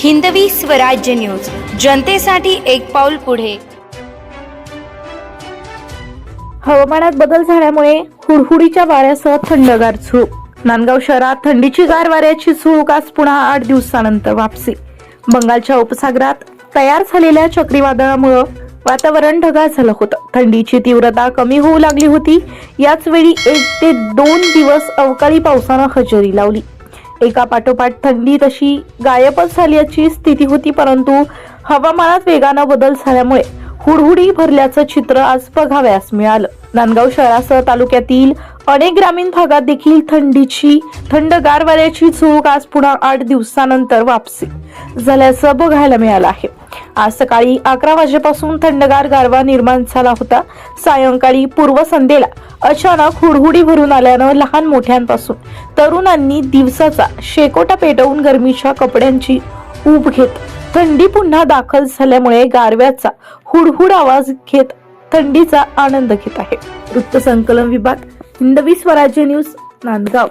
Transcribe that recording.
Hindavi Swarajya news. जनतेसाठी एक पाऊल पुढे. हवामानात बदल झाल्यामुळे हुडहुडीच्या वाऱ्यासह थंडगार झोप. नांदगाव शहरात थंडीची गार वाऱ्याची झोक आज पुन्हा आठ दिवसानंतर वापसी. बंगालच्या उपसागरात तयार झालेल्या चक्रीवादळामुळं वातावरण ढगाळ झालं होतं. थंडीची तीव्रता कमी होऊ लागली होती. याच वेळी एक ते दोन दिवस अवकाळी पावसानं हजेरी लावली. एका पाठोपाठ थंडी तशी गायबच झाल्याची स्थिती होती परंतु हवामानात वेगानं बदल झाल्यामुळे हुडहुडी भरल्याचं चित्र आज बघाव्यास मिळालं. नांदगाव शहरासह तालुक्यातील अनेक ग्रामीण भागात देखील थंडीची थंडगार वाऱ्याची झुळूक आज पुन्हा आठ दिवसानंतर वापसी झाल्याचं बघायला मिळालं आहे. आज सकाळी अकरा वाजेपासून थंडगार गारवा निर्माण झाला होता. सायंकाळी पूर्वसंध्येला अचानक हुडहुडी भरून आल्यानं लहान मोठ्यांपासून तरुणांनी दिवसाचा शेकोटा पेटवून गरमीच्या कपड्यांची ऊब घेत थंडी पुन्हा दाखल झाल्यामुळे गारव्याचा हुडहुड आवाज घेत थंडीचा आनंद घेत आहे. वृत्तसंकलन विभाग हिंदवी स्वराज्य न्यूज नांदगाव.